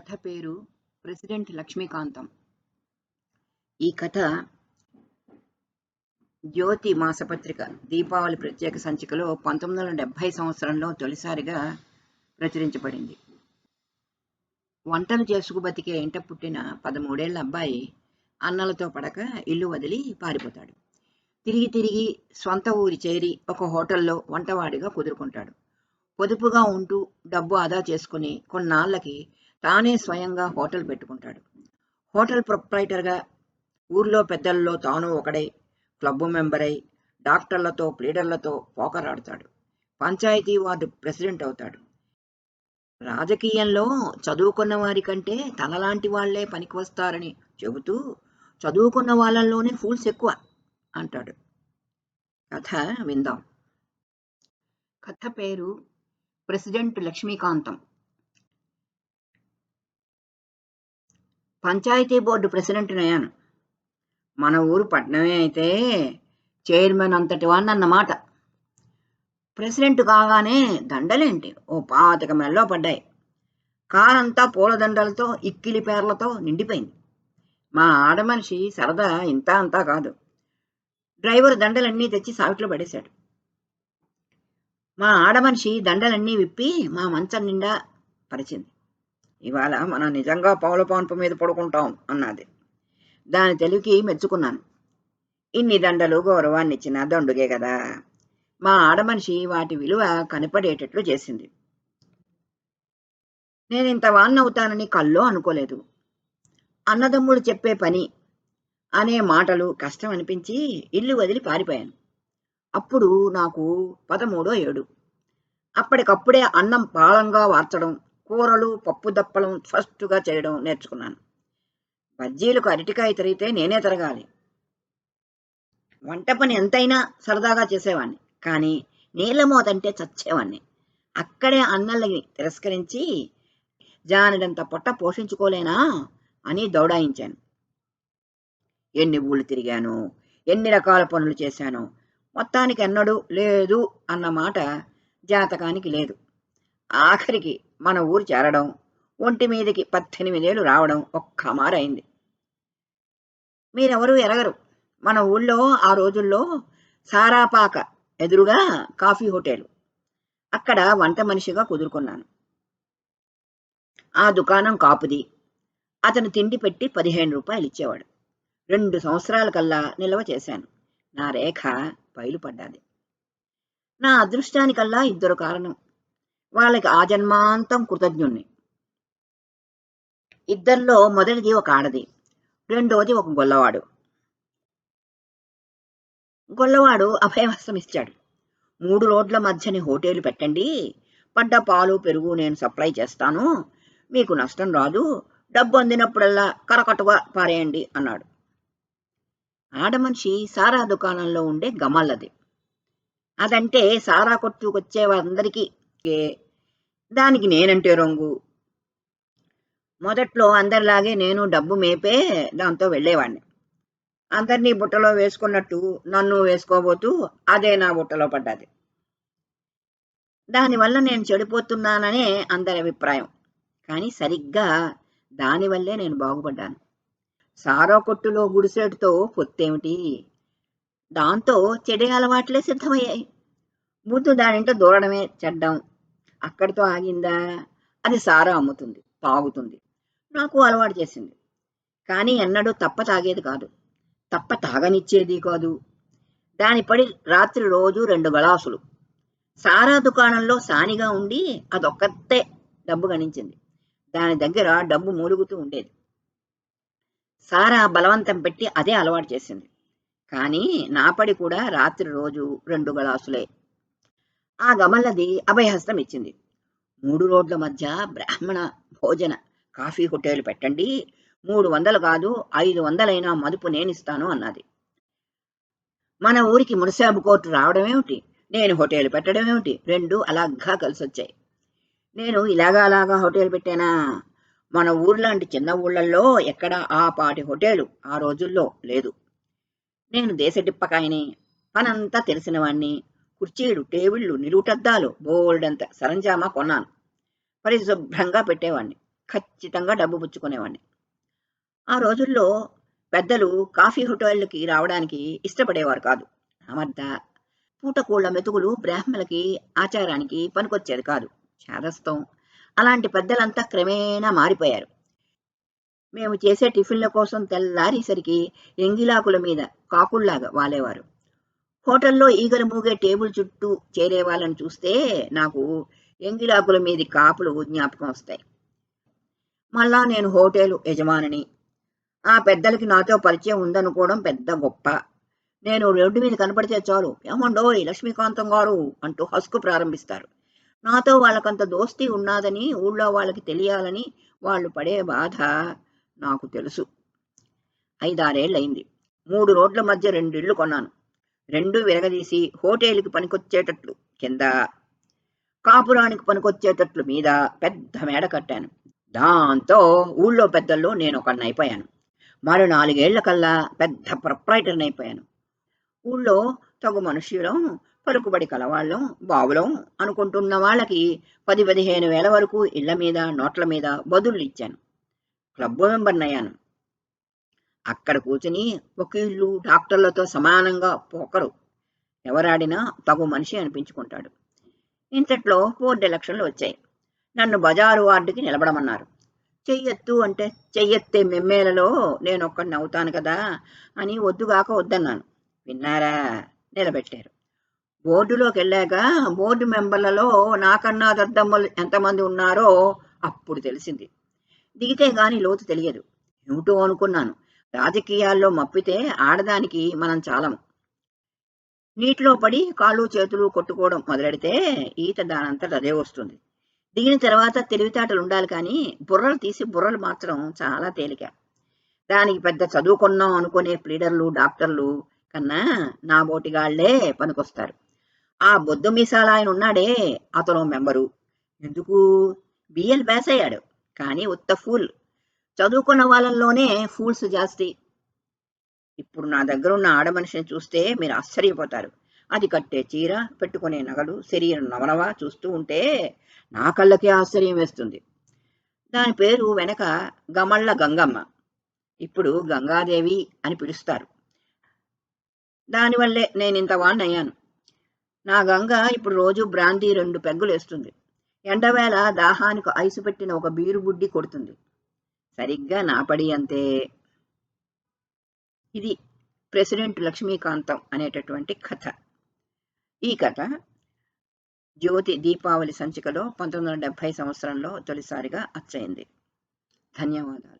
కథ పేరు ప్రెసిడెంట్ లక్ష్మీకాంతం. ఈ కథ జ్యోతి మాసపత్రిక దీపావళి ప్రత్యేక సంచికలో పంతొమ్మిది వందల డెబ్భై సంవత్సరంలో తొలిసారిగా ప్రచురించబడింది. వంటలు చేసుకు బతికే ఇంట పుట్టిన పదమూడేళ్ళ అబ్బాయి అన్నలతో పడక ఇల్లు వదిలి పారిపోతాడు. తిరిగి తిరిగి స్వంత ఊరి చేరి ఒక హోటల్లో వంటవాడిగా కుదురుకుంటాడు. పొదుపుగా ఉంటూ డబ్బు ఆదా చేసుకుని కొన్నాళ్ళకి తానే స్వయంగా హోటల్ పెట్టుకుంటాడు. హోటల్ ప్రొప్రైటర్గా ఊర్లో పెద్దల్లో తాను ఒకడై క్లబ్ మెంబర్ అయి డాక్టర్లతో ప్లీడర్లతో పోకర్ ఆడతాడు. పంచాయతీ వార్డు ప్రెసిడెంట్ అవుతాడు. రాజకీయంలో చదువుకున్న వారి కంటే తనలాంటి వాళ్ళే పనికి వస్తారని చెబుతూ చదువుకున్న వాళ్ళల్లోనే ఫూల్స్ ఎక్కువ అంటాడు. కథ విందాం. కథ పేరు president Lakshmikantham. Panchayati board president అయ్యాను. మన ఊరు పట్నమే అయితే చైర్మన్ అంతటి వాడినన్నమాట ప్రెసిడెంట్ కాగానే దండలేంటి? ఓ పాతిక మెల్లో పడ్డాయి. కారంతా పూలదండలతో ఇక్కిలి పేర్లతో నిండిపోయింది. మా ఆడమనిషి సరదా ఇంత అంతా కాదు. డ్రైవర్ దండలన్నీ తెచ్చి సావిట్లో పడేశాడు. మా ఆడమనిషి దండలన్నీ విప్పి మా మంచం నిండా పరిచింది. ఇవాళ మనం నిజంగా పౌల పాన్పు మీద పడుకుంటాం అన్నది. దాని తెలివికి మెచ్చుకున్నాను. ఇన్ని దండలు గౌరవాన్ని ఇచ్చిన దండుగే కదా. మా ఆడమనిషి వాటి విలువ కనపడేటట్లు చేసింది. నేను ఇంత వాన్నవుతానని కల్లో అనుకోలేదు. అన్నదమ్ముడు చెప్పే పని అనే మాటలు కష్టం అనిపించి ఇల్లు వదిలి పారిపోయాను. అప్పుడు నాకు పదమూడో ఏడు. అప్పటికప్పుడే అన్నం పాళంగా వార్చడం కూరలు పప్పు దప్పలం ఫస్ట్గా చేయడం నేర్చుకున్నాను. బజ్జీలకు అరటికాయ తిరిగితే నేనే తిరగాలి. వంట పని ఎంతైనా సరదాగా చేసేవాడిని కానీ నీళ్ళమోతంటే చచ్చేవాణ్ణి. అక్కడే అన్నల్ని తిరస్కరించి జానడంత పొట్ట పోషించుకోలేనా అని దౌడాయించాను. ఎన్ని ఊళ్ళు తిరిగాను ఎన్ని రకాల పనులు చేశాను మొత్తానికి ఎన్నడూ లేదు అన్న మాట జాతకానికి లేదు. ఆఖరికి మన ఊరు చేరడం ఒంటి మీదకి పద్దెనిమిదేళ్ళు రావడం ఒక్క మారైంది మీరెవరూ ఎరగరు. మన ఊళ్ళో ఆ రోజుల్లో సారాపాక ఎదురుగా కాఫీ హోటల్. అక్కడ వంట మనిషిగా కుదురుకున్నాను. ఆ దుకాణం కాపుది. అతను తిండి పెట్టి పదిహేను రూపాయలు ఇచ్చేవాడు. రెండు సంవత్సరాల కల్లా నిల్వ చేశాను. నా రేఖ బయలుపడ్డాది నా అదృష్టానికల్లా ఇద్దరు కారణం. వాళ్ళకి ఆ జన్మాంతం కృతజ్ఞుణ్ణి. ఇద్దరిలో మొదటిది ఒక ఆడది రెండోది ఒక గొల్లవాడు. గొల్లవాడు అభయవస్త్రం ఇచ్చాడు. మూడు రోడ్ల మధ్యని హోటల్ పెట్టండి పడ్డ పాలు పెరుగు నేను సప్లై చేస్తాను మీకు నష్టం రాదు డబ్బు అందినప్పుడల్లా కరకట్టుగా పారేయండి అన్నాడు. ఆడమనిషి సారా దుకాణంలో ఉండే గమల్లది. అదంటే సారా కొట్టుకొచ్చే వారందరికీ దానికి నేనంటే రంగు. మొదట్లో అందరిలాగే నేను డబ్బు మేపే దాంతో వెళ్ళేవాడిని అందరినీ బుట్టలో వేసుకున్నట్టు నన్ను వేసుకోబోతూ అదే నా బుట్టలో పడ్డది. దానివల్ల నేను చెడిపోతున్నాననే అందరి అభిప్రాయం. కానీ సరిగ్గా దానివల్లే నేను బాగుపడ్డాను. సారో కొట్టులో గుడిసేటుతో పొత్తేమిటి? దాంతో చెడే అలవాట్లే సిద్ధమయ్యాయి. ముందు దానింట దూరడమే చెడ్డం. అక్కడితో ఆగిందా? అది సారా అమ్ముతుంది తాగుతుంది. నాకు అలవాటు చేసింది. కానీ ఎన్నడూ తప్ప తాగేది కాదు. తప్ప తాగనిచ్చేది కాదు. దాని పడి రాత్రి రోజు రెండు గ్లాసులు. సారా దుకాణంలో సానిగా ఉండి అదొక్కతే డబ్బు గణించింది. దాని దగ్గర డబ్బు మూలుగుతూ ఉండేది. సారా బలవంతం పెట్టి అదే అలవాటు చేసింది. కానీ నాపడి కూడా రాత్రి రోజు రెండు గలాసులే. ఆ గమల్లది అభయహస్తం ఇచ్చింది. మూడు రోడ్ల మధ్య బ్రాహ్మణ భోజన కాఫీ హోటల్ పెట్టండి. మూడు వందలు కాదు ఐదు వందలైనా మదుపు నేనిస్తాను అన్నది. మన ఊరికి మునసాబు కోర్టు రావడం ఏమిటి? నేను హోటల్ పెట్టడం ఏమిటి? రెండు అలాగా కలిసి వచ్చాయి నేను ఇలాగా అలాగా హోటల్ పెట్టానా? మన ఊర్లాంటి చిన్న ఊళ్ళల్లో ఎక్కడ ఆ పాటి హోటలు ఆ రోజుల్లో లేదు. నేను దేశడిప్పకాయని పనంతా తెలిసినవాణ్ణి. కుర్చీలు టేబుళ్ళు నిలువుటద్దాలు బోల్డంత సరంజామా కొన్నాను. పరిశుభ్రంగా పెట్టేవాణ్ణి. ఖచ్చితంగా డబ్బు పుచ్చుకునేవాడిని ఆ రోజుల్లో పెద్దలు కాఫీ హోటళ్ళకి రావడానికి ఇష్టపడేవారు కాదు. అమర్ద పూటకూళ్ళ మెతుకులు బ్రాహ్మలకి ఆచారానికి పనికొచ్చేది కాదు. చేదస్తం. అలాంటి పెద్దలంతా క్రమేణా మారిపోయారు. మేము చేసే టిఫిన్ల కోసం తెల్లారేసరికి ఎంగిలాకుల మీద కాకుల్లాగా వాలేవారు. హోటల్లో ఈగలు మూగే టేబుల్ చుట్టూ చేరే వాళ్ళని చూస్తే నాకు ఎంగిలాకుల మీది కాపులు జ్ఞాపకం వస్తాయి. మళ్ళా నేను హోటల్ యజమానిని. ఆ పెద్దలకి నాతో పరిచయం ఉందనుకోవడం పెద్ద గొప్ప. నేను రోడ్డు మీద కనపడితే చాలు ఏమండోయ్ లక్ష్మీకాంతం గారు అంటూ హస్కు ప్రారంభిస్తారు. నాతో వాళ్ళకంత దోస్తీ ఉన్నాదని ఊళ్ళో వాళ్ళకి తెలియాలని వాళ్ళు పడే బాధ నాకు తెలుసు. ఐదారేళ్ళయింది. మూడు రోడ్ల మధ్య రెండు ఇళ్ళు కొన్నాను. రెండు విరగదీసి హోటేలుకి పనికొచ్చేటట్లు కింద కాపురానికి పనికొచ్చేటట్లు మీద పెద్ద మేడ కట్టాను. దాంతో ఊళ్ళో పెద్దల్లో నేను ఒకడిని అయిపోయాను. మరో నాలుగేళ్ళ కల్లా పెద్ద ప్రొప్రైటర్ని అయిపోయాను. ఊళ్ళో తగు మనుష్యులం పలుకుబడి కలవాళ్ళం బావులం అనుకుంటున్న వాళ్ళకి పది పదిహేను వేల వరకు ఇళ్ళ మీద నోట్ల మీద బదులు ఇచ్చాను. క్లబ్ మెంబర్ని అయ్యాను. అక్కడ కూర్చుని వకీళ్ళు డాక్టర్లతో సమానంగా పోకరు. ఎవరాడినా తగు మనిషి అనిపించుకుంటాడు. ఇంతట్లో బోర్డు ఎలక్షన్లు వచ్చాయి. నన్ను బజారు వార్డుకి నిలబడమన్నారు. చెయ్యెత్తు అంటే చెయ్యెత్తే మెమ్మేలలో నేను ఒక్కడిని అవుతాను కదా అని వద్దుగాక వద్దన్నాను. విన్నారా? నిలబెట్టారు. బోర్డులోకి వెళ్ళాక బోర్డు మెంబర్లలో నాకన్నా దద్దమ్మలు ఎంతమంది ఉన్నారో అప్పుడు తెలిసింది. దిగితే గాని లోతు తెలియదు. ఏమిటో అనుకున్నాను. రాజకీయాల్లో మప్పితే ఆడదానికి మనం చాలము నీటిలో పడి కాళ్ళు చేతులు కొట్టుకోవడం మొదలెడితే ఈత దానంతట అదే వస్తుంది. దిగిన తర్వాత తెలివితేటలు ఉండాలి కానీ బుర్రలు తీసి బుర్రలు మార్చడం చాలా తేలిక. దానికి పెద్ద చదువుకున్నాం అనుకునే ప్లీడర్లు డాక్టర్లు కన్నా నా బోటిగాళ్ళే పనికొస్తారు. ఆ బొద్దు మీసాల ఆయన ఉన్నాడే అతను మెంబరు. ఎందుకు? బిఎల్ పాస్ అయ్యాడు. కానీ ఉత్త ఫూల్. చదువుకున్న వాళ్ళల్లోనే ఫూల్స్ జాస్తి. ఇప్పుడు నా దగ్గర ఉన్న ఆడమనిషిని చూస్తే మీరు ఆశ్చర్యపోతారు. అది కట్టే చీర పెట్టుకునే నగలు శరీరం నవనవా చూస్తూ ఉంటే నా కళ్ళకే ఆశ్చర్యం వేస్తుంది. దాని పేరు వెనక గమళ్ళ గంగమ్మ. ఇప్పుడు గంగాదేవి అని పిలుస్తారు. దానివల్లే నేను ఇంత అయ్యాను నా గంగ ఇప్పుడు రోజు బ్రాందీ రెండు పెగ్గులు వేస్తుంది ఎండవేళ దాహానికి ఐసు పెట్టిన ఒక బీరు బుడ్డి కొడుతుంది. సరిగ్గా నాపడి అంతే. ఇది ప్రెసిడెంట్ లక్ష్మీకాంతం అనేటటువంటి కథ. ఈ కథ జ్యోతి దీపావళి సంచికలో పంతొమ్మిది వందల డెబ్భై సంవత్సరంలో తొలిసారిగా అచ్చయింది. ధన్యవాదాలు.